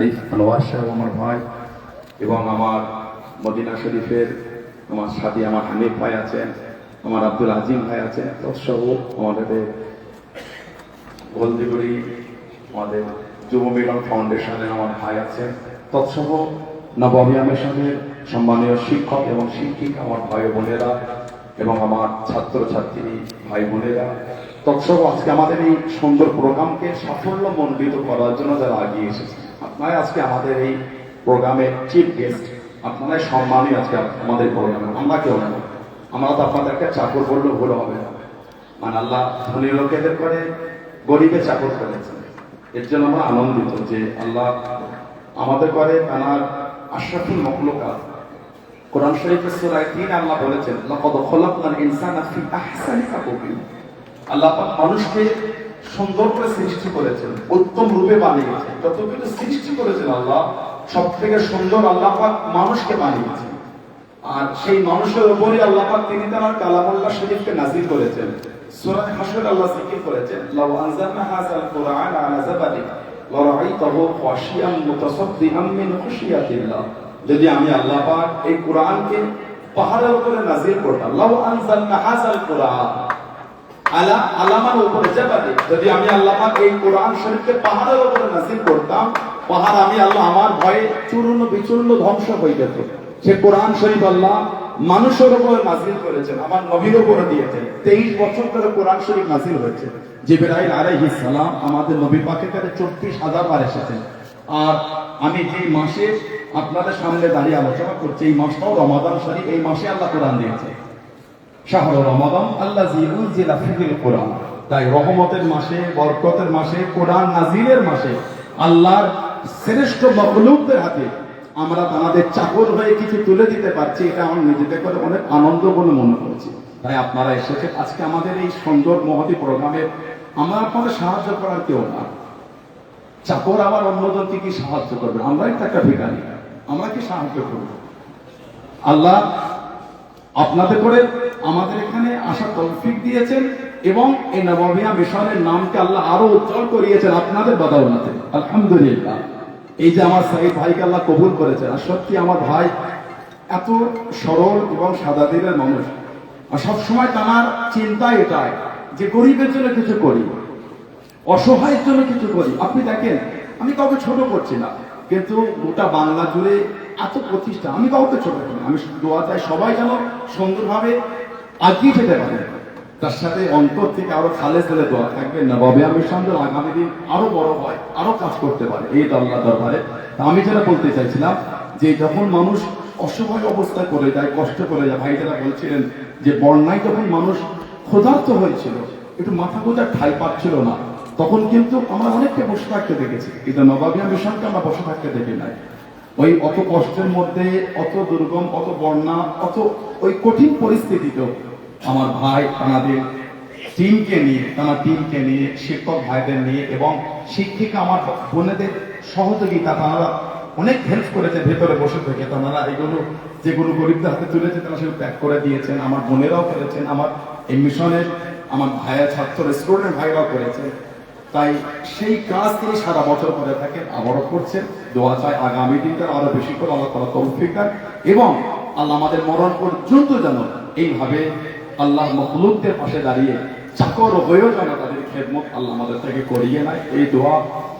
আরিফ আনোয়ার সাহেব আমার ভাই এবং আমার মদিনা শরীফের আমার সাথী, আমার হানিফ ভাই আছেন, আমার আব্দুল আজিম ভাই আছেন তৎসহ আমাদের হলদিগুড়ি, আমাদের যুব মিলন ফাউন্ডেশনের আমার ভাই আছেন। তৎসহ নবাবিয়া মিশনের সম্মানীয় শিক্ষক এবং শিক্ষিকা আমার ভাই বোনেরা এবং আমার ছাত্র ছাত্রী ভাই বোনেরা। তৎসহ আজকে আমাদের এই সুন্দর প্রোগ্রামকে সাফল্য মণ্ডিত করার জন্য যারা আগিয়ে এসেছে আপনারা আজকে আমাদের এই প্রোগ্রামের চিফ গেস্ট, আপনারাই সম্মানই আজকে আমাদের প্রোগ্রামে। আমরা কেউ না। আমরা তো আপনাদেরকে চাকর বললেও ভুল হবে না। মানে আল্লাহ ধনী লোকেদের করে, গরিবে চাকর করেছেন এর জন্য আমরা আনন্দিত যে আল্লাহ আমাদের করে, তার আশরাফুল মখলুকাত। কোরআন শরীফের সূরায় 3 আল্লাহ বলেছেন, লাকাদ খলাকনাল আহসানি আল্লাহ মানুষকে সুন্দর করে সৃষ্টি করেছেন, উত্তম রূপে বানিয়েছেন। যত কিছু সৃষ্টি করেছেন আল্লাহ সব থেকে সুন্দর আল্লাহ পাক মানুষকে বানিয়েছেন। আর সেই মানুষের উপরই আল্লাহ পাক তিনি তার কালামুল্লাহ শরীফকে নাজিল করেছেন। সূরা হাশর আল্লাহ করেছেন, লাউ আনজালনা আলা মিন খুশিয়াতিল্লাহ। যদি আমি আল্লাহ পাক এই কোরআনকে পাহাড়ের উপরে নাজির করতাম, লাউ আনজালনা হাযাল আলা আলামার যদি আমি আল্লাহ এই কোরআন শরীফকে পাহাড়ের উপরে করতাম, পাহাড় আমি আল্লাহ আমার ভয়ে চূর্ণ বিচূর্ণ ধ্বংস হয়ে যেত। সে কোরআন শরীফ আল্লাহ মানুষের উপরে করেছেন, আমার নবীর উপরে দিয়েছেন। তেইশ বছর ধরে কোরআন শরীফ নাজিল হয়েছে। জিবরাইল আলাইহিস সালাম আমাদের নবী পাকের কাছে চব্বিশ হাজার বার এসেছেন। আর আমি যে মাসে আপনাদের সামনে দাঁড়িয়ে আলোচনা করছি, এই মাসটাও রমাদান শরীফ, এই মাসে আল্লাহ কোরআন দিয়েছে। তাই রহমতের মাসে, বরকতের মাসে, কোরআন নাজিলের মাসে আল্লাহর শ্রেষ্ঠ মখলুকদের হাতে আমরা তাদের চাকর হয়ে কিছু তুলে দিতে পারছি, এটা আমার নিজেতে করে অনেক আনন্দ বলে মনে করছি। তাই আপনারা এসেছে, আজকে আমাদের এই সুন্দর মহতি প্রোগ্রামে আমরা আপনাদের সাহায্য করার কেউ না। চাকর আবার অন্যজনকে কি সাহায্য করবে? আমরাই তো একটা ভিকারি আমরা কি সাহায্য করব? আল্লাহ আপনাদের করে আমাদের এখানে আসার তৌফিক দিয়েছেন এবং এই নবাবিয়া মিশনের নামকে আল্লাহ আরও উজ্জ্বল করিয়েছেন আপনাদের বদৌলতে। আলহামদুলিল্লাহ। এই যে আমার সাইদ ভাইকে আল্লাহ কবুল করেছেন, আর সত্যি আমার ভাই এত সরল এবং সাদা দিলের মানুষ। আর সবসময় তার চিন্তা এটাই যে গরিবের জন্য কিছু করি, অসহায়ের জন্য কিছু করি। আপনি দেখেন, আমি কাউকে ছোট করছি না, কিন্তু গোটা বাংলা জুড়ে এত প্রতিষ্ঠা, আমি কাউকে ছোট করি আমি দোয়া চাই সবাই যেন সুন্দরভাবে আগিয়ে যেতে পারে। তার সাথে অন্তর থেকে আরও খালে ফেলে দোয়া থাকবে নবাবে আমি সন্দেহ আগামী দিন আরও বড় হয়, আরও কাজ করতে পারে। এই আল্লাহ দরবারে। আমি যেটা বলতে চাইছিলাম যে, যখন মানুষ অসহায় অবস্থা করে যায়, কষ্ট করে যায় ভাই যারা বলছিলেন যে বন্যায় যখন মানুষ ক্ষুধার্ত হয়েছিল, একটু মাথা গোজার ঠাই পাচ্ছিল না। তখন কিন্তু আমরা অনেককে বসে থাকতে দেখেছি। কিন্তু নবাবিয়া মিশনকে আমরা বসে থাকতে দেখি নাই। ওই অত কষ্টের মধ্যে, অত দুর্গম, অত বন্যা, অত ওই কঠিন পরিস্থিতিতেও আমার ভাই তাদের টিমকে নিয়ে তারা টিমকে নিয়ে, শিক্ষক ভাইদের নিয়ে এবং শিক্ষিকা আমার বোনেদের সহযোগিতা, তারা অনেক হেল্প করেছে ভেতরে বসে থেকে। তারা এগুলো যেগুলো গরিবদের হাতে তুলেছে, তারা সেগুলো প্যাক করে দিয়েছেন, আমার বোনেরাও করেছেন, আমার এই মিশনের আমার ভাইয়া ছাত্র স্টুডেন্ট ভাইরাও করেছে। তাই সেই কাজ তিনি সারা বছর করে থাকেন, আবারও করছেন। দোয়া চাই আগামী দিনটা আরও বেশি করে আল্লাহ তালা তৌফিক এবং আল্লাহ আমাদের মরণ পর্যন্ত যেন এইভাবে আল্লাহ মখলুকদের পাশে দাঁড়িয়ে চাকর হয়েও যেন তাদের খেদমত আল্লাহ আমাদের থেকে করিয়ে নাই এই দোয়া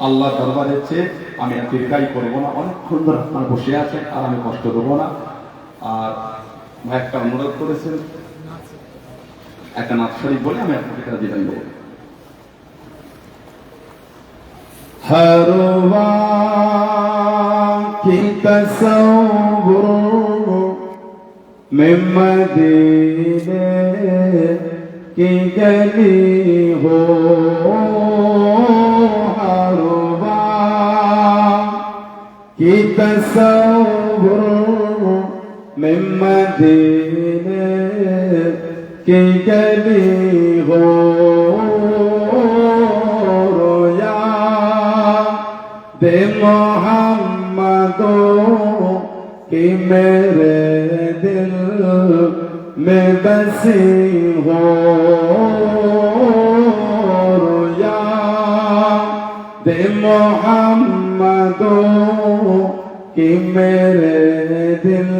আল্লাহ দরবারে চেয়ে আমি আর দীর্ঘাই করব না। অনেকক্ষণ ধরে আপনার বসে আছেন, আর আমি কষ্ট দেবো না। আর ভাই, একটা অনুরোধ করেছেন। একটা নাচ শরীফ বলে আমি আপনাকে তারা দিলাম দেবো হরবা কি تصور مدینے کی گلی ہو حربا کی تصور مدینے کی گلی ہو رویا دے محمدوں کی میرے दिल में बसी हो रोया दे मोहम्मदो कि मेरे दिल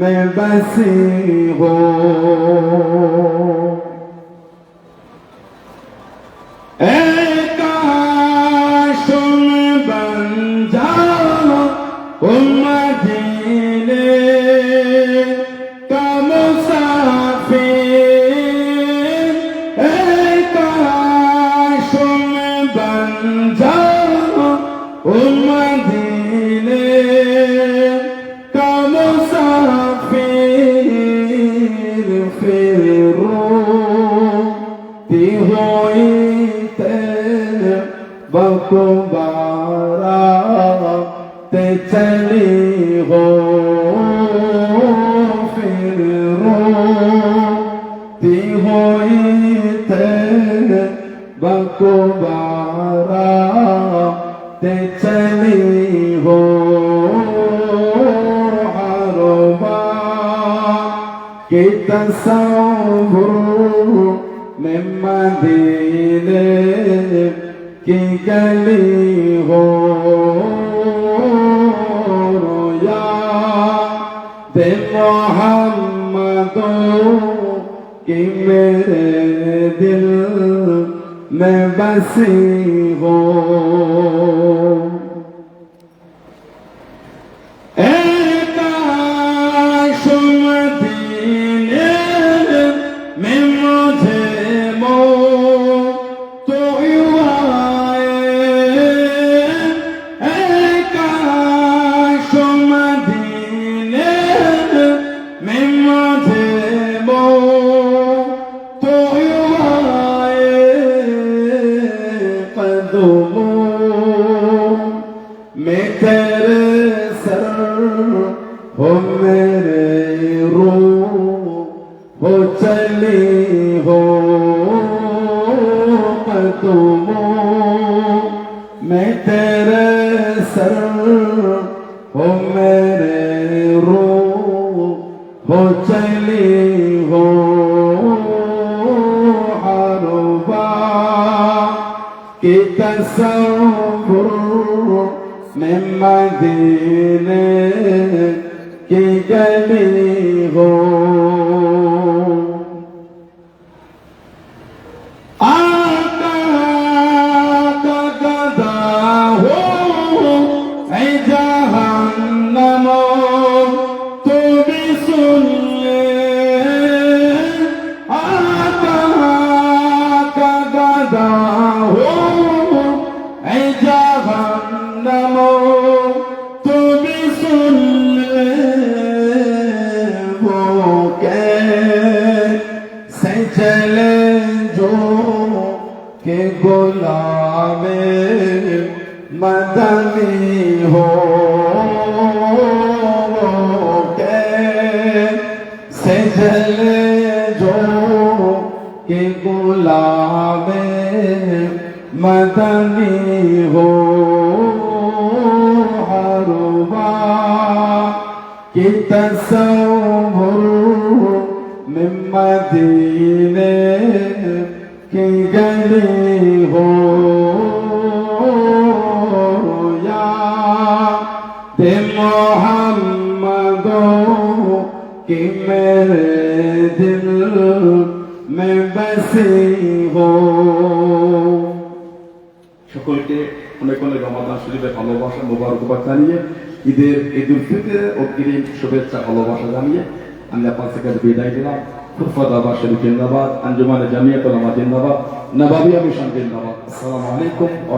में बसी हो উম্মদিনে কামসাফির ফিরো তিহইতেন বকুবারা তে চলি হো कि तस्वुर में की गली हो दे मोहम्मदो कि मेरे दिल में बसी हो। कदमों मैं तेरे सर हो मेरे रो हो चली हो कदमों मैं तेरे सर हो मेरे रो हो चली हो تصور من مدينة كي قليل कैसे चले जो के गुलामे मदनी हो वो कैसे चले जो के गुलामे मदनी हो हरबा कि तस्वुर में मदीने की गली हो या दे मोहम्मदो कि मेरे दिल में बसी हो সকলকে অনেক অনেক রমাদান শরীফে ভালোবাসা মোবারকবাদ জানিয়ে ঈদের ঈদ উল ফিতরের অগ্রিম শুভেচ্ছা ভালোবাসা জানিয়ে আমি আপনার থেকে বিদায় দিলাম ফুরফাদাবাদ শরীফ জিন্দাবাদ। আঞ্জুমানে জামিয়াতুল আমা জিন্দাবাদ। নবাবিয়া মিশন জিন্দাবাদ। আসসালামু আলাইকুম ওয়া